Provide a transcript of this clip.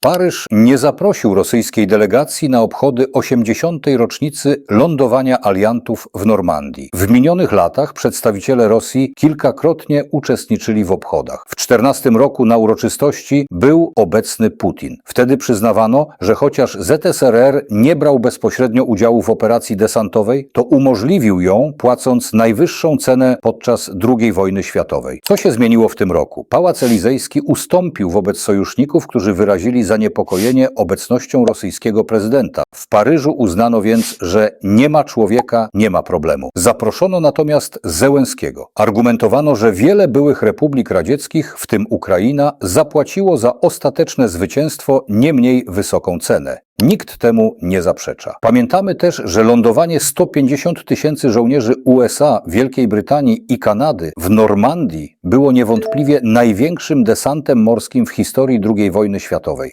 Paryż nie zaprosił rosyjskiej delegacji na obchody 80. rocznicy lądowania aliantów w Normandii. W minionych latach przedstawiciele Rosji kilkakrotnie uczestniczyli w obchodach. W 14 roku na uroczystości był obecny Putin. Wtedy przyznawano, że chociaż ZSRR nie brał bezpośrednio udziału w operacji desantowej, to umożliwił ją płacąc najwyższą cenę podczas II wojny światowej. Co się zmieniło w tym roku? Pałac Elizejski ustąpił wobec sojuszników, którzy wyrazili zaniepokojenie obecnością rosyjskiego prezydenta. W Paryżu uznano więc, że nie ma człowieka, nie ma problemu. Zaproszono natomiast Zełenskiego. Argumentowano, że wiele byłych republik radzieckich, w tym Ukraina, zapłaciło za ostateczne zwycięstwo nie mniej wysoką cenę. Nikt temu nie zaprzecza. Pamiętamy też, że lądowanie 150 tysięcy żołnierzy USA, Wielkiej Brytanii i Kanady w Normandii było niewątpliwie największym desantem morskim w historii II wojny światowej.